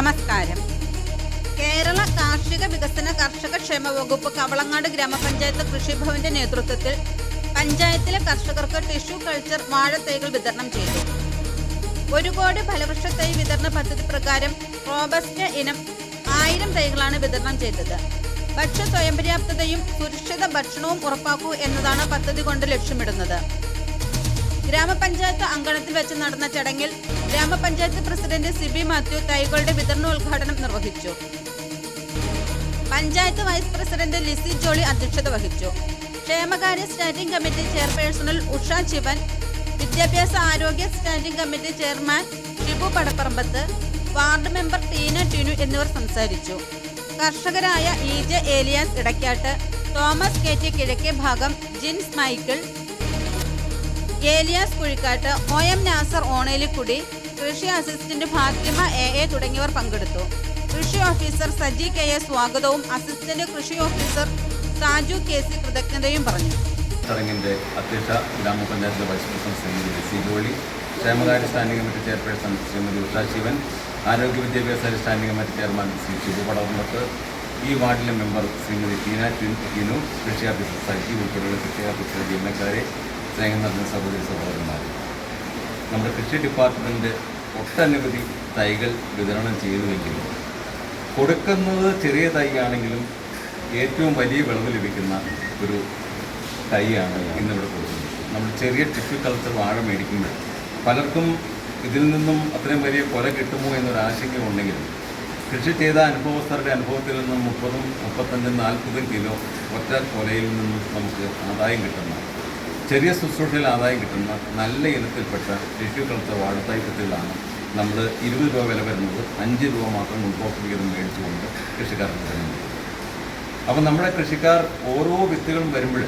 നമസ്കാരം. കേരള കാർഷിക വികസന കർഷക ക്ഷേമ വകുപ്പ് കവളങ്ങാട് ഗ്രാമപഞ്ചായത്ത് കൃഷിഭവന്റെ നേതൃത്വത്തിൽ പഞ്ചായത്തിലെ കർഷകർക്ക് ടിഷ്യൂ കൾച്ചർ വാഴത്തൈകൾ വിതരണം ചെയ്തു. ഒരു കോടി ഫലവൃക്ഷ തൈ വിതരണ പദ്ധതി പ്രകാരം റോബസ്റ്റ് ഇനം ആയിരം തൈകളാണ് വിതരണം ചെയ്തത്. ഭക്ഷ്യ സ്വയംപര്യാപ്തതയും സുരക്ഷിത ഭക്ഷണവും ഉറപ്പാക്കൂ എന്നതാണ് പദ്ധതി കൊണ്ട് ലക്ഷ്യമിടുന്നത്. ഗ്രാമപഞ്ചായത്ത് അങ്കണത്തിൽ വെച്ച് നടന്ന ചടങ്ങിൽ ഗ്രാമപഞ്ചായത്ത് പ്രസിഡന്റ് സിബി മാത്യു തൈകളുടെ വിതരണോദ്ഘാടനം നിർവഹിച്ചു. പഞ്ചായത്ത് വൈസ് പ്രസിഡന്റ് ലിസി ജോളി അധ്യക്ഷത വഹിച്ചു. ക്ഷേമകാര്യ standing committee chairperson Usha Sivan വിദ്യാഭ്യാസ ആരോഗ്യ standing committee chairman Shibu Padapparambath ward member Teena Tinu എന്നിവർ സംസാരിച്ചു. കർഷകരായ E J Elias Edakkattu Thomas K T Kizhakke Bhagam Jins Michael Elias Kuzhikkattu O M Nasar Onelikkudi കൃഷി assistant Fathima A A തുടങ്ങിയവർ പങ്കെടുത്തു. കൃഷി officer Saji K A സ്വാഗതവും assistant കൃഷി officer Saju K C കൃതജ്ഞതയും പറഞ്ഞു. ചടങ്ങിന്റെ അധ്യക്ഷ ഗ്രാമപഞ്ചായത്ത് vice president Shrimati C Jolly ക്ഷേമകാര്യ standing committee chairperson Shrimati Usha Sivan ആരോഗ്യ വിദ്യാഭ്യാസ standing committee chairman Shri Sivu Padavannath ഈ വാർഡിലെ മെമ്പർ ശ്രീമതി ടീന ടിനു കൃഷി ഓഫീസർ സജി ഉൾപ്പെടെയുള്ള കൃഷി ഓഫീസർ ജീവനക്കാരെ സ്നേഹം നടന്ന സഹോദരി സഹോദരന്മാർ നമ്മുടെ കൃഷി ഡിപ്പാർട്ട്മെന്റ് ഒട്ടനവധി തൈകൾ വിതരണം ചെയ്തുവെങ്കിലും കൊടുക്കുന്നത് ചെറിയ തൈയാണെങ്കിലും ഏറ്റവും വലിയ വിളവ് ലഭിക്കുന്ന ഒരു തൈയാണ് ഇന്നിവിടെ കൊടുക്കുന്നത്. നമ്മൾ ചെറിയ ടിഷ്യൂ കൾച്ചർ വാഴ മേടിക്കുമ്പോൾ പലർക്കും ഇതിൽ നിന്നും അത്രയും വലിയ കൊല കിട്ടുമോ എന്നൊരു ഉണ്ടെങ്കിലും കൃഷി ചെയ്ത അനുഭവസ്ഥരുടെ അനുഭവത്തിൽ നിന്നും മുപ്പതും മുപ്പത്തഞ്ചും നാൽപ്പതും കിലോ ഒറ്റ കൊലയിൽ നിന്നും നമുക്ക് ആദായം കിട്ടുന്ന ചെറിയ ശുശ്രൂഷയിൽ ആദായം കിട്ടുന്ന നല്ല ഇനത്തിൽപ്പെട്ട ടിഷ്യൂ കൾച്ചർ വാഴത്തായ്പത്തിലാണ് നമ്മൾ ഇരുപത് രൂപ വില വരുന്നത്. അഞ്ച് രൂപ മാത്രം വീതം മേടിച്ചുകൊണ്ട് കൃഷിക്കാർക്ക് തരുന്നത് അപ്പം നമ്മുടെ കൃഷിക്കാർ ഓരോ വിത്തുകളും വരുമ്പോൾ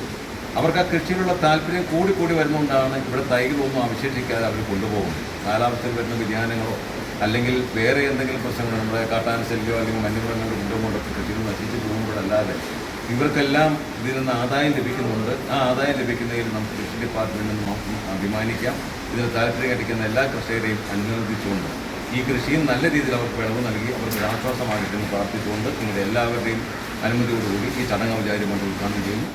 അവർക്ക് ആ കൃഷിയിലുള്ള താല്പര്യം കൂടി കൂടി വരുന്നതുകൊണ്ടാണ് ഇവിടെ തൈകളൊന്നും അവശേഷിക്കാതെ അവർ കൊണ്ടുപോകുന്നത്. കാലാവസ്ഥയിൽ വരുന്ന വ്യതിയാനങ്ങളോ അല്ലെങ്കിൽ വേറെ എന്തെങ്കിലും പ്രശ്നങ്ങളോ നമ്മുടെ കാട്ടാന ശല്യമോ അല്ലെങ്കിൽ മഞ്ഞുമൃഗങ്ങളുടെ കൊണ്ടുകൊണ്ടൊക്കെ കൃഷികൾ നശിച്ചു പോകുമ്പോഴല്ലാതെ ഇവർക്കെല്ലാം ഇതിൽ നിന്ന് ആദായം ലഭിക്കുന്നുണ്ട്. ആ ആദായം ലഭിക്കുന്നതിൽ നമുക്ക് കൃഷി ഡിപ്പാർട്ട്മെന്റിൽ നമുക്ക് അഭിമാനിക്കാം. ഇതിന് താല്പര്യം കടിക്കുന്ന എല്ലാ കർഷകരെയും അനുനന്ദിച്ചുകൊണ്ട് ഈ കൃഷിയും നല്ല രീതിയിൽ അവർക്ക് വിളവ് നൽകി അവർക്ക് ആശ്വാസമാകട്ടെ എന്ന് പ്രാർത്ഥിച്ചുകൊണ്ട് നിങ്ങളുടെ എല്ലാവരുടെയും അനുമതിയോടുകൂടി ഈ ചടങ്ങ് ഔചാര്യം ഉദ്ഘാടനം ചെയ്യുന്നു.